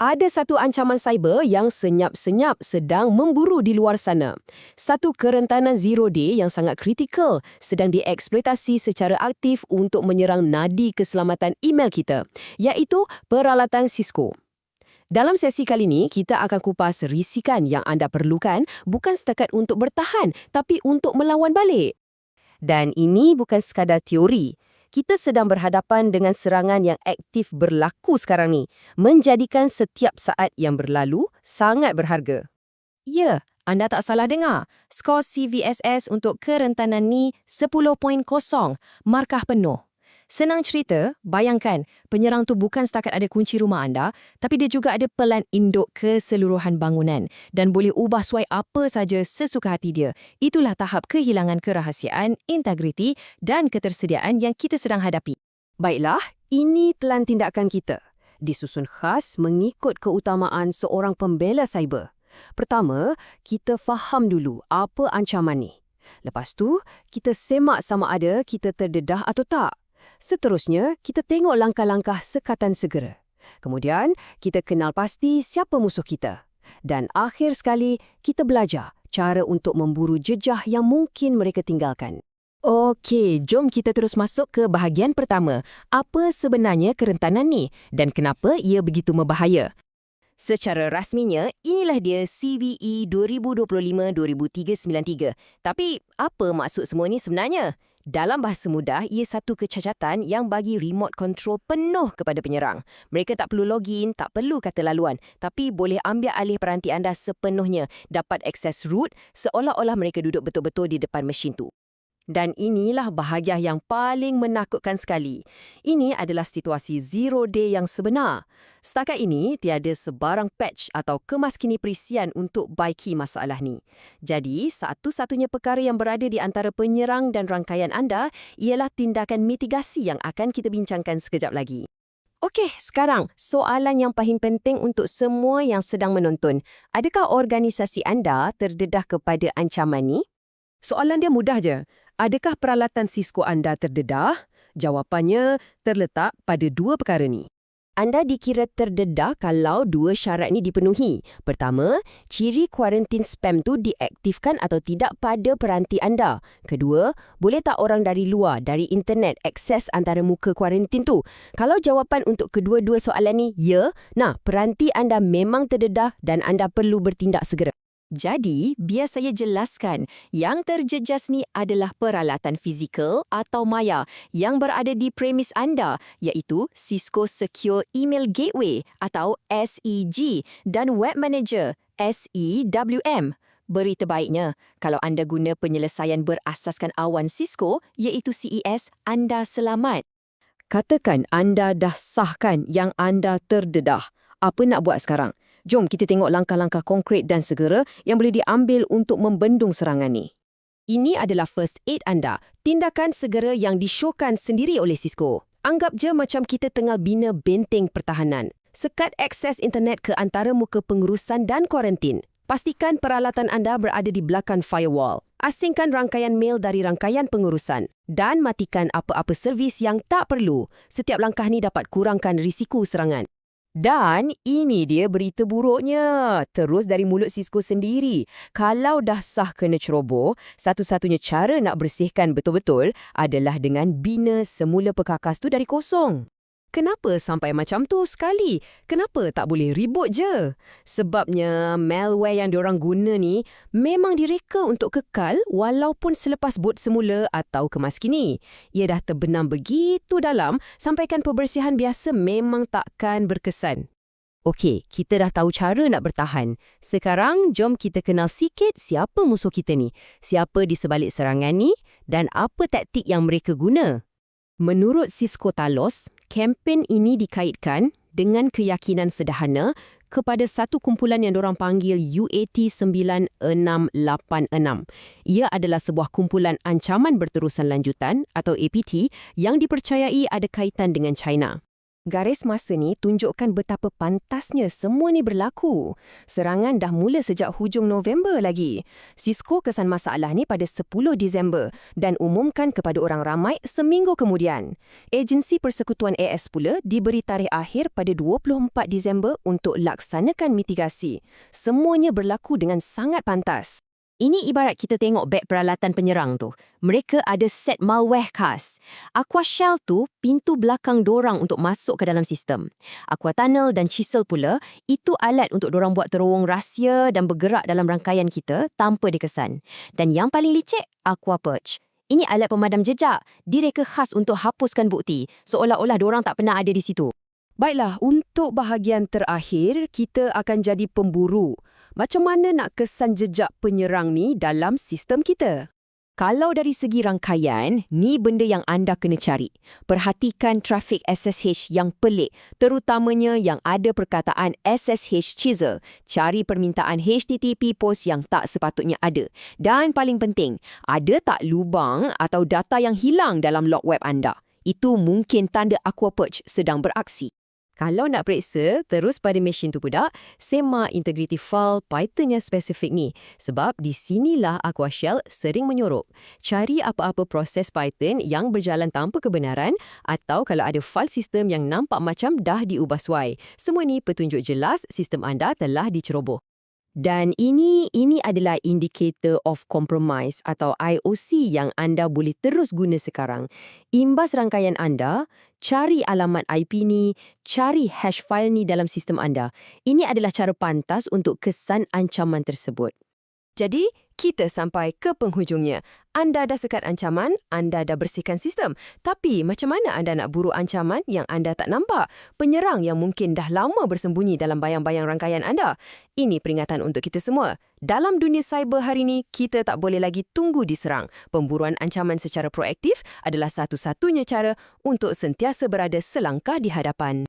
Ada satu ancaman cyber yang senyap-senyap sedang memburu di luar sana. Satu kerentanan zero day yang sangat kritikal sedang dieksploitasi secara aktif untuk menyerang nadi keselamatan email kita, iaitu peralatan Cisco. Dalam sesi kali ini, kita akan kupas risikan yang anda perlukan bukan setakat untuk bertahan, tapi untuk melawan balik. Dan ini bukan sekadar teori kita sedang berhadapan dengan serangan yang aktif berlaku sekarang ni, menjadikan setiap saat yang berlalu sangat berharga. Ya, anda tak salah dengar. Skor CVSS untuk kerentanan ni 10.0, markah penuh. Senang cerita, bayangkan penyerang tu bukan setakat ada kunci rumah anda, tapi dia juga ada pelan induk keseluruhan bangunan dan boleh ubah suai apa saja sesuka hati dia. Itulah tahap kehilangan kerahasiaan, integriti dan ketersediaan yang kita sedang hadapi. Baiklah, ini telan tindakan kita. Disusun khas mengikut keutamaan seorang pembela cyber. Pertama, kita faham dulu apa ancaman ni. Lepas tu, kita semak sama ada kita terdedah atau tak. Seterusnya, kita tengok langkah-langkah sekatan segera. Kemudian, kita kenal pasti siapa musuh kita. Dan akhir sekali, kita belajar cara untuk memburu jejah yang mungkin mereka tinggalkan. Okey, jom kita terus masuk ke bahagian pertama. Apa sebenarnya kerentanan ni dan kenapa ia begitu membahaya? Secara rasminya, inilah dia CVE 2025-2393. Tapi, apa maksud semua ni sebenarnya? Dalam bahasa mudah, ia satu kecacatan yang bagi remote control penuh kepada penyerang. Mereka tak perlu login, tak perlu kata laluan, tapi boleh ambil alih peranti anda sepenuhnya, dapat akses root seolah-olah mereka duduk betul-betul di depan mesin tu. Dan inilah bahagian yang paling menakutkan sekali. Ini adalah situasi zero day yang sebenar. Setakat ini, tiada sebarang patch atau kemaskini perisian untuk baiki masalah ni. Jadi, satu-satunya perkara yang berada di antara penyerang dan rangkaian anda ialah tindakan mitigasi yang akan kita bincangkan sekejap lagi. Okey, sekarang soalan yang paling penting untuk semua yang sedang menonton. Adakah organisasi anda terdedah kepada ancaman ni? Soalan dia mudah je. Adakah peralatan Cisco anda terdedah? Jawapannya terletak pada dua perkara ni. Anda dikira terdedah kalau dua syarat ni dipenuhi. Pertama, ciri kuarantin spam tu diaktifkan atau tidak pada peranti anda. Kedua, boleh tak orang dari luar, dari internet, akses antara muka kuarantin tu? Kalau jawapan untuk kedua-dua soalan ni ya, nah peranti anda memang terdedah dan anda perlu bertindak segera. Jadi, biar saya jelaskan, yang terjejas ni adalah peralatan fizikal atau maya yang berada di premis anda, iaitu Cisco Secure Email Gateway atau SEG dan Web Manager SEWM. Berita baiknya, kalau anda guna penyelesaian berasaskan awan Cisco, iaitu CES, anda selamat. Katakan anda dah sahkan yang anda terdedah. Apa nak buat sekarang? Jom kita tengok langkah-langkah konkret dan segera yang boleh diambil untuk membendung serangan ni. Ini adalah first aid anda, tindakan segera yang disyorkan sendiri oleh Cisco. Anggap je macam kita tengah bina benteng pertahanan. Sekat akses internet ke antara muka pengurusan dan kuarantin. Pastikan peralatan anda berada di belakang firewall. Asingkan rangkaian mail dari rangkaian pengurusan. Dan matikan apa-apa servis yang tak perlu. Setiap langkah ni dapat kurangkan risiko serangan. Dan ini dia berita buruknya. Terus dari mulut Cisco sendiri. Kalau dah sah kena ceroboh, satu-satunya cara nak bersihkan betul-betul adalah dengan bina semula perkakas tu dari kosong. Kenapa sampai macam tu sekali? Kenapa tak boleh reboot je? Sebabnya malware yang diorang guna ni memang direka untuk kekal walaupun selepas boot semula atau kemas kini. Ia dah terbenam begitu dalam sampaikan pembersihan biasa memang takkan berkesan. Okey, kita dah tahu cara nak bertahan. Sekarang, jom kita kenal sikit siapa musuh kita ni. Siapa di sebalik serangan ni dan apa taktik yang mereka guna. Menurut Cisco Talos, kempen ini dikaitkan dengan keyakinan sederhana kepada satu kumpulan yang diorang panggil UAT 9686. Ia adalah sebuah kumpulan ancaman berterusan lanjutan atau APT yang dipercayai ada kaitan dengan China. Garis masa ni tunjukkan betapa pantasnya semua ni berlaku. Serangan dah mula sejak hujung November lagi. Cisco kesan masalah ni pada 10 Disember dan umumkan kepada orang ramai seminggu kemudian. Agensi Persekutuan AS pula diberi tarikh akhir pada 24 Disember untuk laksanakan mitigasi. Semuanya berlaku dengan sangat pantas. Ini ibarat kita tengok beg peralatan penyerang tu. Mereka ada set malware khas. Aqua Shell tu pintu belakang dorang untuk masuk ke dalam sistem. Aqua Tunnel dan Chisel pula, itu alat untuk dorang buat terowong rahsia dan bergerak dalam rangkaian kita tanpa dikesan. Dan yang paling licik, Aqua Perch. Ini alat pemadam jejak. Direka khas untuk hapuskan bukti, seolah-olah dorang tak pernah ada di situ. Baiklah, untuk bahagian terakhir, kita akan jadi pemburu. Macam mana nak kesan jejak penyerang ni dalam sistem kita? Kalau dari segi rangkaian, ni benda yang anda kena cari. Perhatikan trafik SSH yang pelik, terutamanya yang ada perkataan SSH chisel. Cari permintaan HTTP post yang tak sepatutnya ada. Dan paling penting, ada tak lubang atau data yang hilang dalam log web anda? Itu mungkin tanda Aquapurge sedang beraksi. Kalau nak periksa, terus pada mesin tu pula, semak integrity file Python yang spesifik ni. Sebab di sinilah Aqua Shell sering menyorok. Cari apa-apa proses Python yang berjalan tanpa kebenaran atau kalau ada file sistem yang nampak macam dah diubah suai. Semua ni petunjuk jelas sistem anda telah diceroboh. Dan ini ini adalah indicator of compromise atau IOC yang anda boleh terus guna sekarang. Imbas rangkaian anda, cari alamat IP ni, cari hash file ni dalam sistem anda. Ini adalah cara pantas untuk kesan ancaman tersebut. Jadi, kita sampai ke penghujungnya. Anda dah sekat ancaman, anda dah bersihkan sistem. Tapi macam mana anda nak buru ancaman yang anda tak nampak? Penyerang yang mungkin dah lama bersembunyi dalam bayang-bayang rangkaian anda. Ini peringatan untuk kita semua. Dalam dunia cyber hari ini, kita tak boleh lagi tunggu diserang. Pemburuan ancaman secara proaktif adalah satu-satunya cara untuk sentiasa berada selangkah di hadapan.